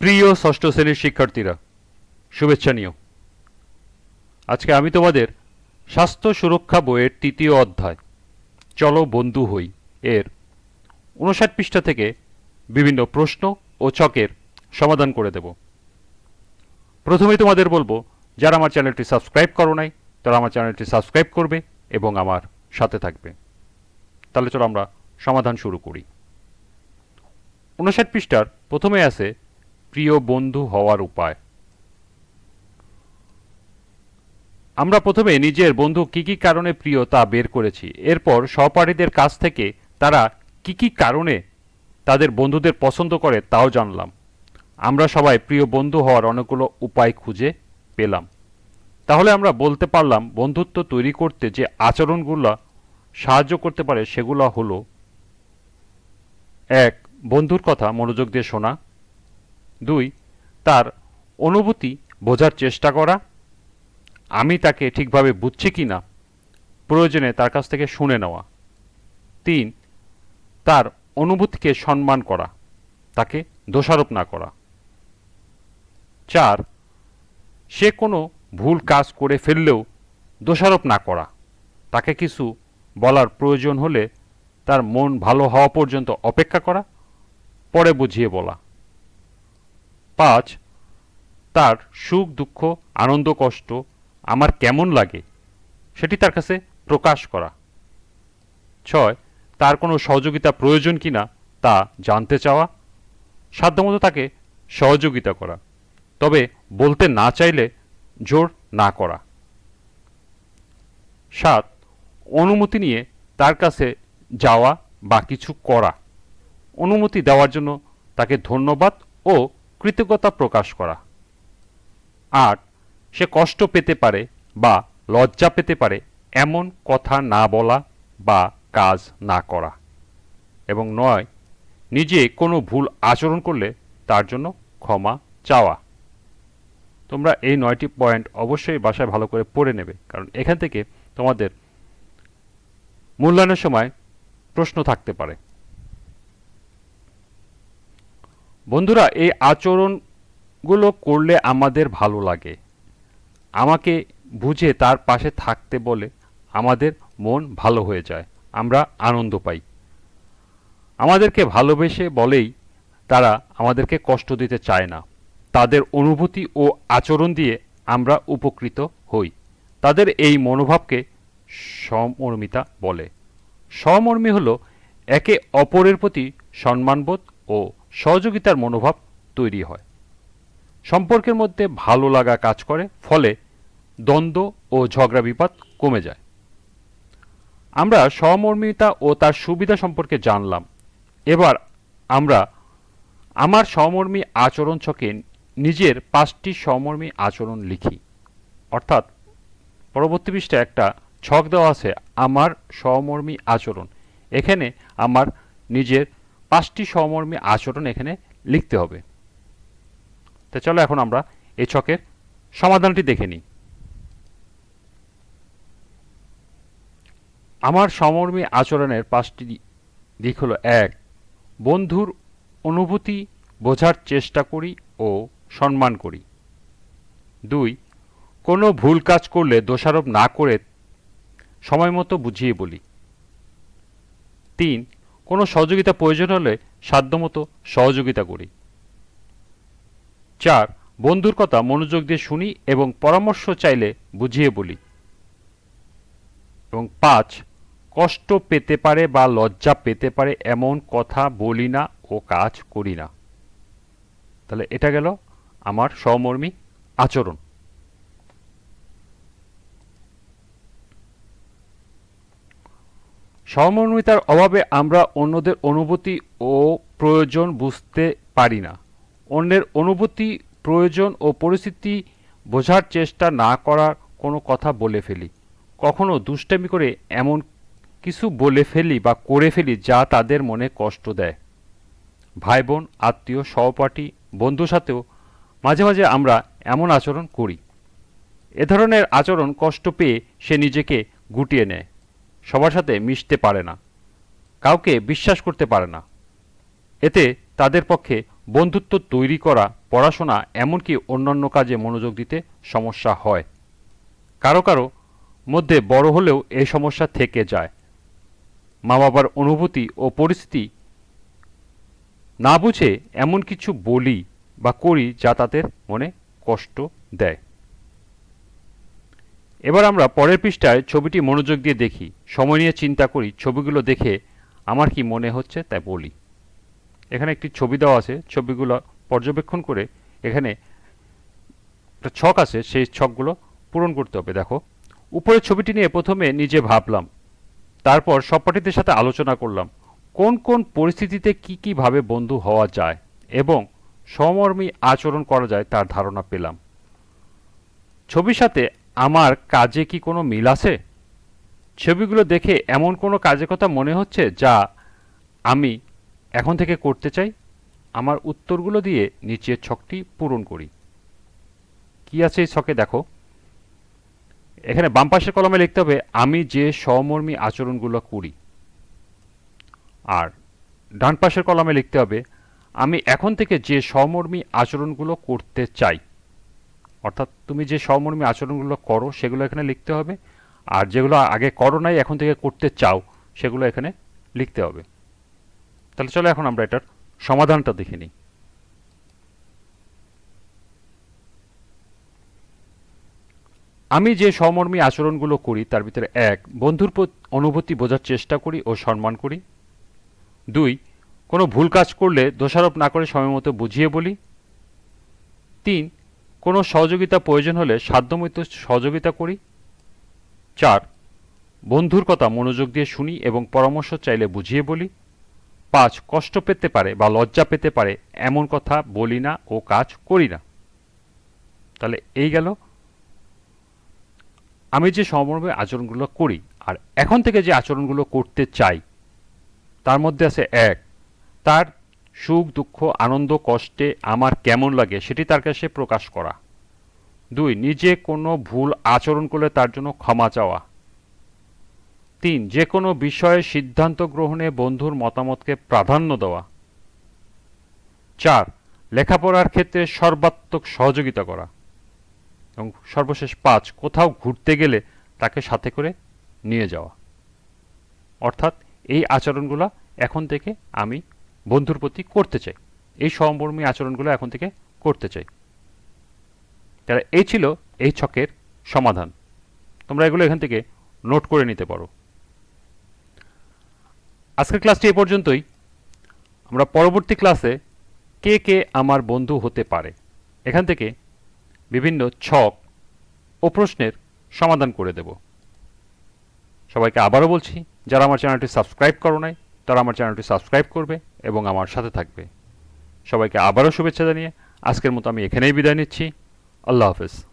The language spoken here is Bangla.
প্রিয় ষষ্ঠ শ্রেণির শিক্ষার্থীরা, শুভেচ্ছা নিও। আজকে আমি তোমাদের স্বাস্থ্য সুরক্ষা বইয়ের তৃতীয় অধ্যায়, চলো বন্ধু হই, এর উনষাট পৃষ্ঠা থেকে বিভিন্ন প্রশ্ন ও ছকের সমাধান করে দেব। প্রথমে তোমাদের বলব, যারা আমার চ্যানেলটি সাবস্ক্রাইব করো নাই, তারা আমার চ্যানেলটি সাবস্ক্রাইব করবে এবং আমার সাথে থাকবে। তাহলে চলো আমরা সমাধান শুরু করি। উনষাট পৃষ্ঠার প্রথমে আছে প্রিয় বন্ধু হওয়ার উপায়। আমরা প্রথমে নিজের বন্ধু কি কি কারণে প্রিয় তা বের করেছি। এরপর সহপাঠীদের কাছ থেকে তারা কি কি কারণে তাদের বন্ধুদের পছন্দ করে তাও জানলাম। আমরা সবাই প্রিয় বন্ধু হওয়ার অনেকগুলো উপায় খুঁজে পেলাম। তাহলে আমরা বলতে পারলাম, বন্ধুত্ব তৈরি করতে যে আচরণগুলো সাহায্য করতে পারে সেগুলো হলো, এক, বন্ধুর কথা মনোযোগ দিয়ে শোনা দুই, তার অনুভূতি বোঝার চেষ্টা করা। আমি তাকে ঠিকভাবে বুঝছি কি না, প্রয়োজনে তার কাছ থেকে শুনে নেওয়া। তিন, তার অনুভূতিকে সম্মান করা, তাকে দোষারোপ না করা। চার, সে কোনো ভুল কাজ করে ফেললেও দোষারোপ না করা। তাকে কিছু বলার প্রয়োজন হলে তার মন ভালো হওয়া পর্যন্ত অপেক্ষা করা, পরে বুঝিয়ে বলা। পাঁচ, তার সুখ, দুঃখ, আনন্দ, কষ্ট আমার কেমন লাগে সেটি তার কাছে প্রকাশ করা। ছয়, তার কোনো সহযোগিতা প্রয়োজন কিনা তা জানতে চাওয়া। সাধ্যমতো তাকে সহযোগিতা করা। তবে বলতে না চাইলে জোর না করা। সাত, অনুমতি নিয়ে তার কাছে যাওয়া বা কিছু করা। অনুমতি দেওয়ার জন্য তাকে ধন্যবাদ ও কৃতজ্ঞতা প্রকাশ করা। আট সে কষ্ট পেতে পারে বা লজ্জা পেতে পারে এমন কথা না বলা বা কাজ না করা। এবং নয়, নিজে কোনো ভুল আচরণ করলে তার জন্য ক্ষমা চাওয়া। তোমরা এই নয়টি পয়েন্ট অবশ্যই বাসায় ভালো করে পড়ে নেবে, কারণ এখান থেকে তোমাদের মূল্যায়নের সময় প্রশ্ন থাকতে পারে। বন্ধুরা, এই আচরণগুলো করলে আমাদের ভালো লাগে। আমাকে বুঝে তার পাশে থাকতে বলে আমাদের মন ভালো হয়ে যায়, আমরা আনন্দ পাই। আমাদেরকে ভালোবেসে বলেই তারা আমাদেরকে কষ্ট দিতে চায় না। তাদের অনুভূতি ও আচরণ দিয়ে আমরা উপকৃত হই। তাদের এই মনোভাবকে সমর্মিতা বলে। সমর্মী হলো একে অপরের প্রতি সম্মানবোধ ও সহযোগিতার মনোভাব তৈরি হয়। সম্পর্কের মধ্যে ভালো লাগা কাজ করে, ফলে দ্বন্দ্ব ও ঝগড়া বিপাদ কমে যায়। আমরা সহমর্মিতা ও তার সুবিধা সম্পর্কে জানলাম। এবার আমরা আমার সহমর্মী আচরণ ছকে নিজের পাঁচটি সহমর্মী আচরণ লিখি। অর্থাৎ পরবর্তী পৃষ্ঠায় একটা ছক দেওয়া আছে, আমার সহমর্মী আচরণ। এখানে আমার নিজের পাঁচটি সমর্মী আচরণ এখানে লিখতে হবে। তো চলো এখন আমরা এই ছকের সমাধানটি দেখে নিই। আমার সমর্মী আচরণের পাঁচটি দিক হলো এক, বন্ধুর অনুভূতি বোঝার চেষ্টা করি ও সম্মান করি। দুই, কোনো ভুল কাজ করলে দোষারোপ না করে সময় মতো বুঝিয়ে বলি। তিন কোনো সহযোগিতা প্রয়োজন হলে সাধ্যমতো সহযোগিতা করি। চার, বন্ধুর কথা মনোযোগ দিয়ে শুনি এবং পরামর্শ চাইলে বুঝিয়ে বলি। এবং পাঁচ, কষ্ট পেতে পারে বা লজ্জা পেতে পারে এমন কথা বলি না ও কাজ করি না। তাহলে এটা গেল আমার সহমর্মী আচরণ। সহমর্মিতার অভাবে আমরা অন্যদের অনুভূতি ও প্রয়োজন বুঝতে পারি না। অন্যের অনুভূতি, প্রয়োজন ও পরিস্থিতি বোঝার চেষ্টা না করার কোনো কথা বলে ফেলি। কখনো দুষ্টামি করে এমন কিছু বলে ফেলি বা করে ফেলি যা তাদের মনে কষ্ট দেয়। ভাই বোন আত্মীয়, সহপাঠী বন্ধুর সাথেও মাঝে মাঝে আমরা এমন আচরণ করি। এ ধরনের আচরণ কষ্ট পেয়ে সে নিজেকে গুটিয়ে নেয়। সবার সাথে মিশতে পারে না। কাউকে বিশ্বাস করতে পারে না। এতে তাদের পক্ষে বন্ধুত্ব তৈরি করা, পড়াশোনা এমনকি অন্যান্য কাজে মনোযোগ দিতে সমস্যা হয়। কারও কারও মধ্যে বড় হলেও এই সমস্যা থেকে যায়। মা বাবার অনুভূতি ও পরিস্থিতি না বুঝে এমন কিছু বলি বা করি যা তাদের মনে কষ্ট দেয়। এবার আমরা পরের পৃষ্ঠায় ছবিটি মনোযোগ দিয়ে দেখি। সময় নিয়ে চিন্তা করি, ছবিগুলো দেখে আমার কি মনে হচ্ছে তাই বলি। এখানে একটি ছবি দেওয়া আছে, ছবিগুলো পর্যবেক্ষণ করে এখানে একটা ছক আছে, সেই ছকগুলো পূরণ করতে হবে। দেখো, উপরের ছবিটি নিয়ে প্রথমে নিজে ভাবলাম, তারপর সহপাঠীদের সাথে আলোচনা করলাম, কোন কোন পরিস্থিতিতে কি কীভাবে বন্ধু হওয়া যায় এবং সমর্মী আচরণ করা যায় তার ধারণা পেলাম। ছবির সাথে আমার কাজে কি কোনো মিল আছে? ছবিগুলো দেখে এমন কোনো কাজের কথা মনে হচ্ছে যা আমি এখন থেকে করতে চাই? আমার উত্তরগুলো দিয়ে নিচের ছকটি পূরণ করি। কি আছে এই ছকে দেখো। এখানে বাম পাশের কলমে লিখতে হবে, আমি যে সমর্মী আচরণগুলো করি। আর ডান পাশের কলমে লিখতে হবে, আমি এখন থেকে যে সমর্মী আচরণগুলো করতে চাই। অর্থাৎ তুমি যে সমর্মী আচরণগুলো করো, সেগুলো এখানে লিখতে হবে। আর যেগুলো আগে করো নাই, এখন থেকে করতে চাও, সেগুলো এখানে লিখতে হবে। তাহলে চলো এখন আমরা এটার সমাধানটা দেখে নিই। আমি যে সমর্মী আচরণগুলো করি, তার ভিতরে এক, বন্ধুর অনুভূতি বোঝার চেষ্টা করি ও সম্মান করি। দুই, কোনো ভুল কাজ করলে দোষারোপ না করে সময়মতো বুঝিয়ে বলি। তিন কোনো সহযোগিতা প্রয়োজন হলে সাধ্যমতো সহযোগিতা করি। চার, বন্ধুর কথা মনোযোগ দিয়ে শুনি এবং পরামর্শ চাইলে বুঝিয়ে বলি। পাঁচ, কষ্ট পেতে পারে বা লজ্জা পেতে পারে এমন কথা বলি না ও কাজ করি না। তাহলে এই গেল। আমি যে সমর্মে আচরণগুলো করি আর এখন থেকে যে আচরণগুলো করতে চাই, তার মধ্যে আছে এক, তার সুখ, দুঃখ, আনন্দ, কষ্টে আমার কেমন লাগে সেটি তার কাছে প্রকাশ করা। দুই, নিজে কোনো ভুল আচরণ করলে তার জন্য ক্ষমা চাওয়া। তিন, যে কোনো বিষয়ে সিদ্ধান্ত গ্রহণে বন্ধুর মতামতকে প্রাধান্য দেওয়া। চার, লেখাপড়ার ক্ষেত্রে সর্বাত্মক সহযোগিতা করা। এবং সর্বশেষ পাঁচ, কোথাও ঘুরতে গেলে তাকে সাথে করে নিয়ে যাওয়া। অর্থাৎ এই আচরণগুলো এখন থেকে আমি বন্ধুর প্রতি করতে চাই। এই সমর্মী আচরণগুলো এখন থেকে করতে চাই। তাহলে এই ছিল এই ছকের সমাধান। তোমরা এগুলো এখান থেকে নোট করে নিতে পারো। আজকের ক্লাসটি এ পর্যন্তই। আমরা পরবর্তী ক্লাসে কে কে আমার বন্ধু হতে পারে, এখান থেকে বিভিন্ন ছক ও প্রশ্নের সমাধান করে দেব। সবাইকে আবারও বলছি, যারা আমার চ্যানেলটি সাবস্ক্রাইব করো নাই, তারা আমার চ্যানেলটি সাবস্ক্রাইব করবে। এবং আমার সাথে থাকবে। সবাইকে আবারও শুভেচ্ছা জানিয়ে আজকের মতো আমি এখানেই বিদায় নিচ্ছি। আল্লাহ হাফেজ।